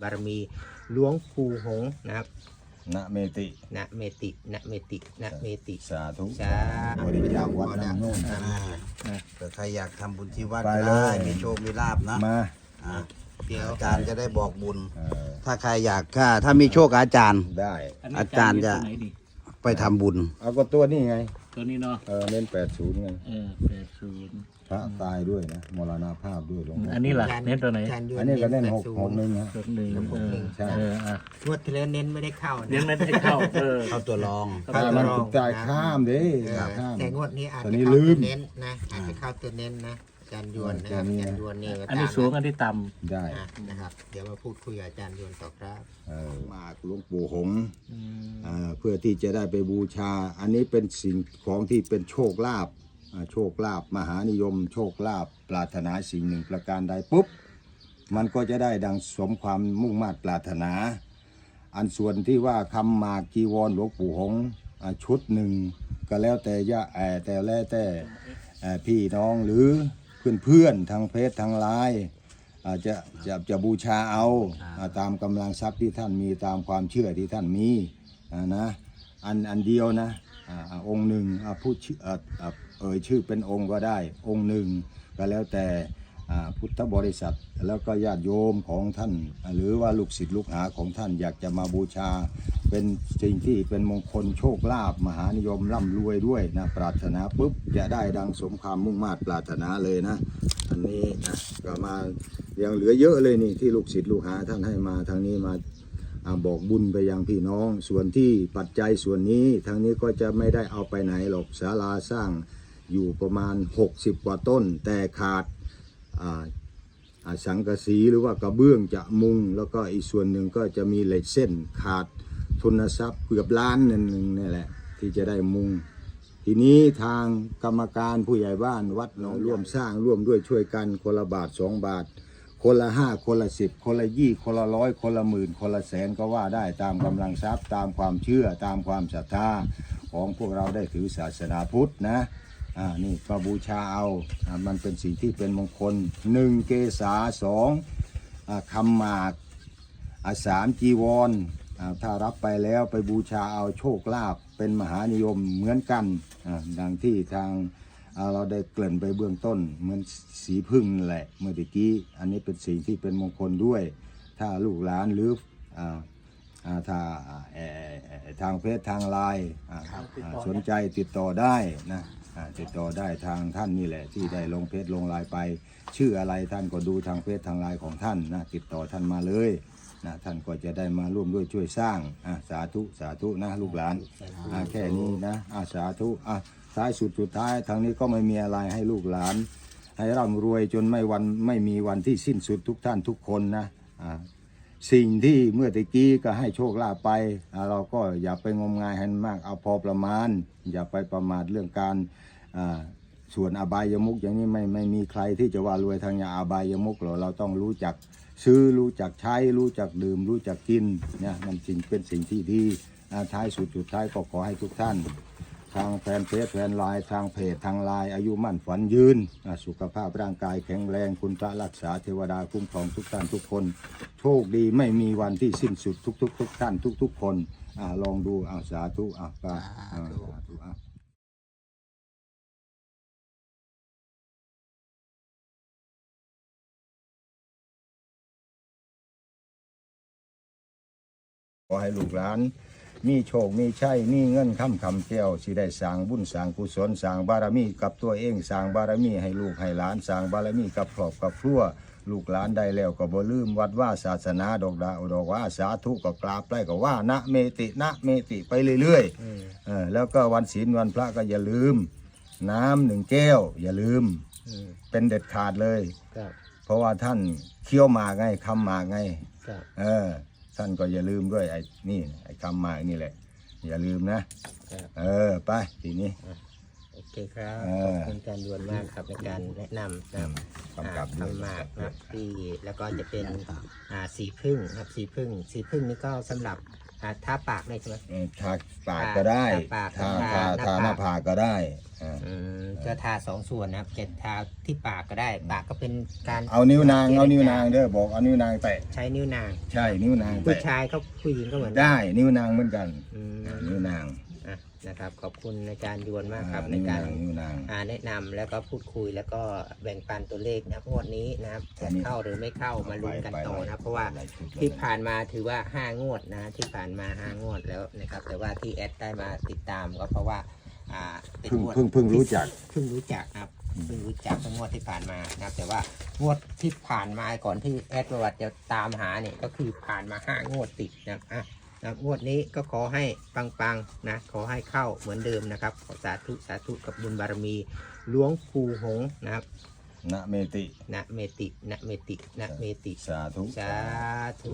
บารมีหลวงปู่หงส์นะครับนะเมติณเมติณเมติณเมติ สาธุสาธุ บริจาควัดทางโน้นเผื่อใครอยากทำบุญที่วัดไปก็เลยได้มีโชค มีลาบนะมาอะเดี๋ยวอาจารย์จะได้บอกบุญ เออถ้าใครอยากถ้าถ้ามีโชคกับอาจารย์ ได้ อาจารย์จะตัวไหนดิไปทำบุญ เอาก็ตัวนี้ไง ตัวนี้เนาะ เออเน้นแปดศูนย์ไงเออแปดศูนย์พระตายด้วยนะมรณภาพด้วยหลวงพ่ออันนี้ล่ะเน้นตัวไหนจารย์ยอันนี้ก็เน้นหก80หกหนึ่งนะตัวหนึ่งหกหนึ่งเออเอออะงวดที่แล้วเน้นไม่ได้เข้าเน้นนะไม่ได้เข้าเออ เข้าตัวรอง ถ้ามันถูกจ่ายข้ามเด้เออข้าม แต่งวดนี้อาจตอจะนนี้เข้าลืตัวมเน้นนะอาจจะเข้าตัวเน้นนะอา จารย์ยวนนะครับตัวนี้อาจารย์ยวนนี่ก็อันนี้ตามสูงอันนี้ต่ได้อะนะครับ เดี๋ยวมาพูดคุยกับอาจารย์ยวนต่อครับ เออมากหลวงปู่หงส์ำอืมเอ่อเพื่อที่จะได้ไปบูชา อันนี้เป็นสิ่งของที่เป็นโชคลาภอ่าโชคลาภมหานิยม โชคลาภปรารถนาสิ่งหนึ่งประการใดปุ๊บ มันก็จะได้ดังสมความมุ่งมา่ปรารถนา อันส่วนที่ว่าคำหมากกีวรหลวงปู่หงส์อ่าชุดหนึ่งก็แล้วแต่ยะแออแต่แล้วแต่เอ่อพี่น้องหรือ เพื่อนๆทางเพจทางไลน์อาจจะจะจะบูชาเอาอ่าตามกำลังทรัพย์ที่ท่านมีตามความเชื่อที่ท่านมีอ่านะอันอันเดียวนะอ่าอ่าองค์หนึ่งอ่าพูดชื่ออ่าอ่าเอ่ยชื่อเป็นองค์ก็ได้ องค์หนึ่งก็แล้วแต่อ่าพุทธบริษัทแล้วก็ญาติโยมของท่าน หรือว่าลูกศิษย์ลูกหาของท่านอยากจะมาบูชา เป็นสิ่งที่เป็นมงคลโชคลาภมหานิยมร่ำรวยด้วยนะ ปรารถนาปุ๊บจะได้ดังสมความมุ่งมา่ปรารถนาเลยนะ อันนี้นะก็มายังเหลือเยอะเลยนี่ที่ลูกศิษย์ลูกหาท่านให้มาทางนี้มาอบอกบุญไปยังพี่น้อง ส่วนที่ปัจจัยส่วนนี้ทางนี้ก็จะไม่ได้เอาไปไหนหรอกศาลาสร้างอยู่ประมาณ 60 กว่าต้น แต่ขาดอสังกะสีหรือว่ากระเบื้องจะมุง แล้วก็อีกส่วนหนึ่งก็จะมีเหล็กเส้นขาด ทุนทรัพย์เกือบล้านหนึ่งนี่แหละ ที่จะได้มุง ทีนี้ทางกรรมการผู้ใหญ่บ้านวัดหนองร่วมสร้างร่วมด้วยช่วยกันคนละบาทสองบาท คนละห้าคนละสิบคนละยี่คนละร้อยคนละหมื่นคนละแสนก็ว่าได้ตามกำลังทรัพย์ตามความเชื่อตามความศรัทธาของพวกเราได้ถือศาสนาพุทธนะอ่านี่ก็บูชาเอาอ่ามันเป็นสิ่งที่เป็นมงคลหนึ่งเกษาสองอ่าคำหมากอาสามจีวรอ่า ถ้ารับไปแล้วไปบูชาเอาโชคลาภเป็นมหานิยมเหมือนกันอ่าดังที่ทางอ่าเราได้เกริ่นไปเบื้องต้นเหมือนสีพึ่งนั่นแหละเมื่อตะกี้ อันนี้เป็นสิ่งที่เป็นมงคลด้วย ถ้าลูกหลานหรืออ่าอ่าถ้าเอ่อเอ่อทางเฟซทางไลน์อ่าอ่าสนใจติดต่อได้นะอ่าติดต่อได้ทางท่านนี่แหละ ที่ได้ลงเพจลงไลน์ไป ชื่ออะไรท่านก็ดูทางเฟซทางไลน์ของท่านนะติดต่อท่านมาเลย นะท่านก็จะได้มาร่วมด้วยช่วยสร้างอ่าสาธุสาธุนะลูกหลานอ่าแค่นี้นะอ่าสาธุอ่าท้ายสุดสุดท้ายทางนี้ก็ไม่มีอะไรให้ลูกหลาน ให้ร่ำรวยจนไม่วันไม่มีวันที่สิ้นสุดทุกท่านทุกคนนะอ่าสิ่งที่เมื่อตะกี้ก็ให้โชคลาภไป เราก็อย่าไปงมงายให้มันมากเอาพอประมาณ อย่าไปประมาทเรื่องการอ่า ส่วนอบายมุกอย่างนี้ไม่ไม่มีใครที่จะว่ารวยทางยาอบายมุกหรอกเราต้องรู้จักซื้อรู้จักใช้รู้จักดื่ม รู้จักกินเนี่ยมันสิ่งเป็นสิ่งที่ดีท้ายสุดสุดท้ายก็ขอให้ทุกท่าน ทางแฟนเพจแฟนไลน์ทางเพจทางไลน์อายุมั่นฝันยืน สุขภาพร่างกายแข็งแรงคุณพระรักษาเทวดาคุ้มครองทุกท่านทุกคน โชคดีไม่มีวันที่สิ้นสุดทุก ๆ ทุกท่านทุก ๆ คนอลองดูอาสาธุอ่าป้าอ่าสาธุ ขอให้ลูกหลาน มีโชค มีชัย มีเงินคำคำแก้วสิได้สร้างบุญสร้างกุศลสร้างบารมีกับตัวเองสร้างบารมีให้ลูกให้หลานสร้างบารมีกับครอบกับครัวลูกหลานได้แล้วก็บ่ลืมวัดว่าศาสนาดอกดาวดอกว่าสาธุก็กราบไล่ก็ว่านะเมตินะเมติไปเรื่อยๆเออแล้วก็วันศีลวันพระก็อย่าลืม น้ำหนึ่งแก้ว อย่าลืมอืมเป็นเด็ดขาดเลยครับเพราะว่าท่านเคี้ยวหมากไงคำหมากไงครับเออ ท่านก็อย่าลืมด้วยไอ้นี่ไอ้คำหมายนี่แหละ อย่าลืมนะ ครับเออไปทีนี้ โอเคครับเอขอ อบคุณอาจารย์ยวนมากครับในการแนะนำนะครับกำกับอ่าด้วย ทำมากนะครับที่แล้วก็จะเป็นอ่าสีพึ่งนะครับสีพึ่งสีพึ่งนี่ก็สำหรับ อ่าทาปากได้ใช่ไหมเออทาปากก็ได้ทาปากทาทาทาหน้าทาหน้าผาก ผากก็ได้อ่าอืมจะทาสองส่วนนะครับจะทาที่ปากก็ได้ ปากก็เป็นการเอานิ้วนางเอานิ้วนางเด้อบอกเอานิ้วนางแตะใช้นิ้วนางใช่นิ้วนางผู้แตะชายก็ผู้หญิงก็เหมือนกันได้นิ้วนางเหมือนกันอืม อ่านิ้วนางอะ นะครับ ขอบคุณอาจารย์ยวนมากครับอ่าในนิ้วการนางนิ้วนางอ่าแนะนำแล้วก็พูดคุยแล้วก็แบ่งปันตัวเลขนะครับงวดนี้นะครับอัจะนนี้เข้าหรือไม่เข้ามาลุ้นกันต่อนะครับเพราะว่าหลยชุดเลยที่ผ่านมาถือว่าห้างวดนะที่ผ่านมาห้างวดแล้วนะครับ แต่ว่าที่แอดได้มาติดตามก็เพราะว่าอ่าเป็นเพิ่งงวดเพิ่งเพิ่งรู้จักเพิ่งรู้จักครับเพิ่งรู้จักเมื่องวดที่ผ่านมานะครับ แต่ว่างวดที่ผ่านมาก่อนที่แอดประวัติจะตามหาเนี่ยก็คือผ่านมาห้างวดติดนะครับอะ นะครับงวดนี้ก็ขอให้ปังๆนะขอให้เข้าเหมือนเดิมนะครับ ขอสาธุสาธุกับบุญบารมีหลวงปู่หงส์นะครับนะเมตินะเมตินะเมตินะเมติ สาธุ สาธุ